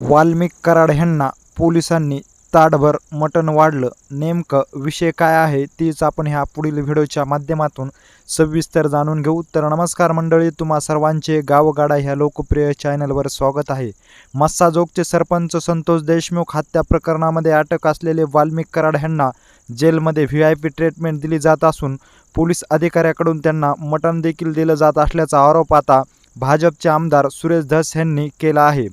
वाल्मिक कराड ह्यांना पोलिसांनी ताडभर मटण वाढलं. नेमकं विषय काय आहे तीच आपण ह्या पुढील व्हिडिओच्या माध्यमातून सविस्तर जाणून घेऊ. तर नमस्कार मंडळी तुम्हा सर्वांचे गावगाडा ह्या लोकप्रिय चॅनलवर स्वागत आहे. मस्साजोगचे सरपंच संतोष देशमुख हत्या प्रकरणामध्ये अटक असलेले वाल्मिक कराड ह्यांना जेलमध्ये व्ही आय पी ट्रीटमेंट दिली जात असून पोलीस अधिकाऱ्याकडून त्यांना मटण देखील दिलं जात असल्याचा आरोप आता भाजपचे आमदार सुरेश धस यांनी केला आहे.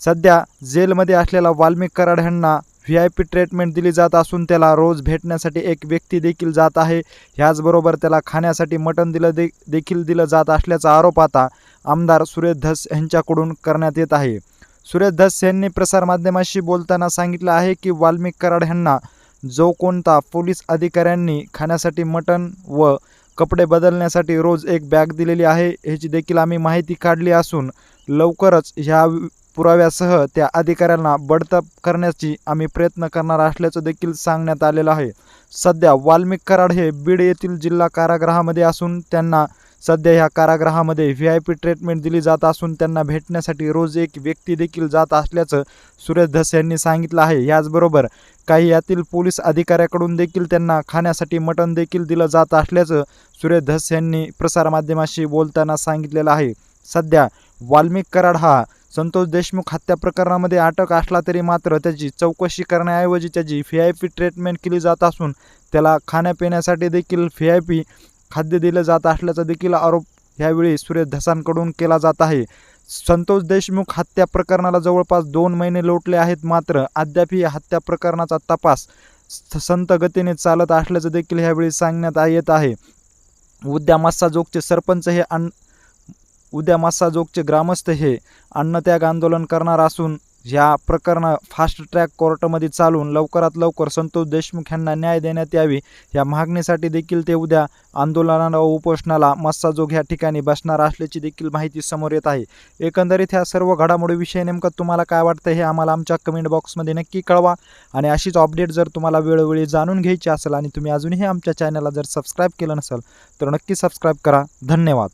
सध्या जेलमध्ये असलेला वाल्मिक कराड यांना व्ही आय पी ट्रीटमेंट दिली जात असून त्याला रोज भेटण्यासाठी एक व्यक्ती देखील जात आहे. ह्याचबरोबर त्याला खाण्यासाठी मटण दिलं दे देखील दिलं जात असल्याचा आरोप आता आमदार सुरेश धस यांच्याकडून करण्यात येत आहे. सुरेश धस यांनी प्रसारमाध्यमाशी बोलताना सांगितलं आहे की वाल्मिक कराड यांना जो कोणता पोलीस अधिकाऱ्यांनी खाण्यासाठी मटण व कपडे बदलण्यासाठी रोज एक बॅग दिलेली आहे ह्याची देखील आम्ही माहिती काढली असून लवकरच ह्या पुराव्यासह त्या अधिकाऱ्यांना बडतप करण्याची आम्ही प्रयत्न करणार असल्याचं देखील सांगण्यात आलेलं आहे. सध्या वाल्मिक कराड हे बीड येथील जिल्हा कारागृहामध्ये असून त्यांना सध्या ह्या कारागृहामध्ये व्ही आय पी ट्रीटमेंट दिली जात असून त्यांना भेटण्यासाठी रोज एक व्यक्ती देखील जात असल्याचं सुरेश धस यांनी सांगितलं आहे. याचबरोबर काही यातील पोलीस अधिकाऱ्याकडून देखील त्यांना खाण्यासाठी मटण देखील दिलं जात असल्याचं सुरेश धस यांनी प्रसारमाध्यमाशी बोलताना सांगितलेलं आहे. सध्या वाल्मिक कराड हा संतोष देशमुख हत्या प्रकरणामध्ये अटक असला तरी मात्र त्याची चौकशी करण्याऐवजी त्याची व्ही आय पी ट्रीटमेंट केली जात असून त्याला खाण्यापिण्यासाठी देखील व्ही आय पी खाद्य दिलं जात असल्याचा देखील आरोप यावेळी सुरेश धसांकडून केला जात आहे. संतोष देशमुख हत्या प्रकरणाला जवळपास दोन महिने लोटले आहेत मात्र अद्यापही हत्या प्रकरणाचा तपास संत गतीने चालत असल्याचं देखील ह्यावेळी सांगण्यात येत आहे. उद्या मस्साजोगचे सरपंच हे अन उद्या मस्साजोगचे ग्रामस्थ हे अन्नत्याग आंदोलन करणार असून या प्रकरण फास्ट ट्रॅक कोर्टामध्ये चालून लवकरात लवकर संतोष देशमुख यांना न्याय देण्यात यावी या मागणीसाठी देखील ते उद्या आंदोलनाला व उपोषणाला मस्साजोग ह्या ठिकाणी बसणार असल्याची देखील माहिती समोर येत आहे. एकंदरीत ह्या सर्व घडामोडीविषयी नेमकं तुम्हाला काय वाटतं हे आम्हाला आमच्या कमेंट बॉक्समध्ये नक्की कळवा आणि अशीच अपडेट जर तुम्हाला वेळोवेळी जाणून घ्यायची असेल आणि तुम्ही अजूनही आमच्या चॅनलला जर सबस्क्राईब केलं नसेल तर नक्की सबस्क्राईब करा. धन्यवाद.